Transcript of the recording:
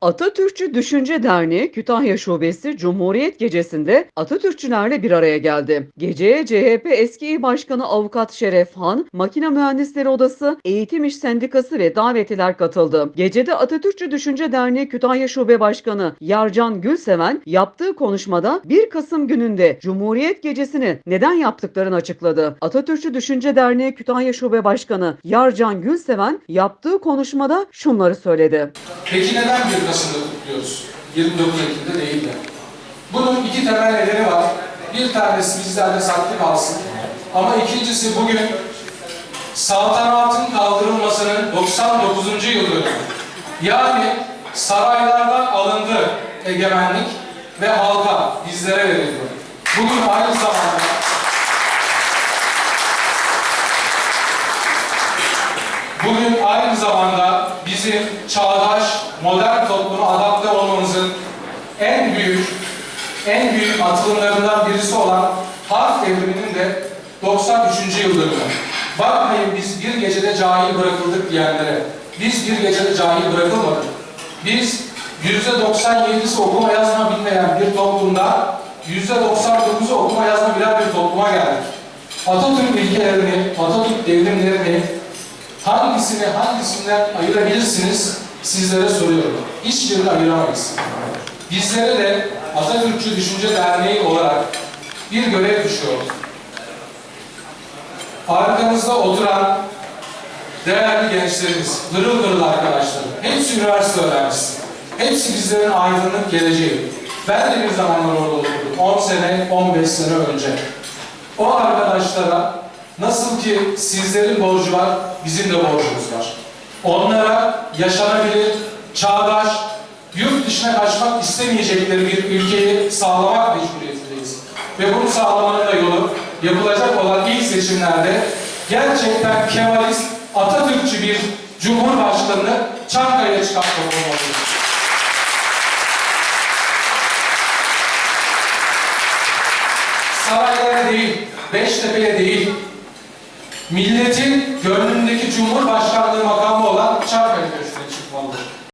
Atatürkçü Düşünce Derneği Kütahya Şubesi Cumhuriyet Gecesi'nde Atatürkçülerle bir araya geldi. Geceye CHP eski Başkanı Avukat Şeref Han, Makine Mühendisleri Odası, Eğitim İş Sendikası ve davetliler katıldı. Gecede Atatürkçü Düşünce Derneği Kütahya Şube Başkanı Yarcan Gülseven yaptığı konuşmada 1 Kasım gününde Cumhuriyet Gecesi'ni neden yaptıklarını açıkladı. Atatürkçü Düşünce Derneği Kütahya Şube Başkanı Yarcan Gülseven yaptığı konuşmada şunları söyledi. Peki neden 1 Kasım'da kutluyoruz? 29 Ekim'de değil de. Bunun iki temel nedeni var. Bir tanesi bizlerde saklı kalsın. Ama ikincisi bugün saltanatın kaldırılmasının 99. yıl. Yani saraylardan alındı egemenlik ve halka, bizlere verildi. Bugün aynı zamanda Bugün aynı zamanda bizim çağdaş, modern topluma adapte olmamızın en büyük, en büyük atılımlarından birisi olan harf devriminin de 93. yıl dönümü. Bakmayın biz bir gecede cahil bırakıldık diyenlere. Biz bir gecede cahil bırakılmadık. Biz %97'si okuma yazma bilmeyen bir toplumda %99'u okuma yazma bilen bir topluma geldik. Atatürk ilkelerini, Atatürk devrimlerini hangisini hangisinden ayırabilirsiniz sizlere soruyorum. Hiçbirini ayıramayız. Bizlere de Atatürkçü Düşünce Derneği olarak bir görev düşüyor. Arkamızda oturan değerli gençlerimiz, pırıl pırıl arkadaşlarım, hepsi üniversite öğrencisi. Hepsi bizlerin aydınlık geleceği. Ben de bir zamanlar orada oturdum. 10 sene, 15 sene önce. O arkadaşlara nasıl ki sizlerin borcu var, bizim de borcumuz var. Onlara yaşanabilir, çağdaş, yurt dışına kaçmak istemeyecekleri bir ülkeyi sağlamak mecburiyetindeyiz. Ve bunu sağlamanın da yolu yapılacak olan ilk seçimlerde gerçekten Kemalist, Atatürkçü bir Cumhurbaşkanını Çankaya'ya çıkartmak olmalıdır. saraylara değil, Beştepe'ye değil, milletin gönlündeki Cumhurbaşkanlığı makamı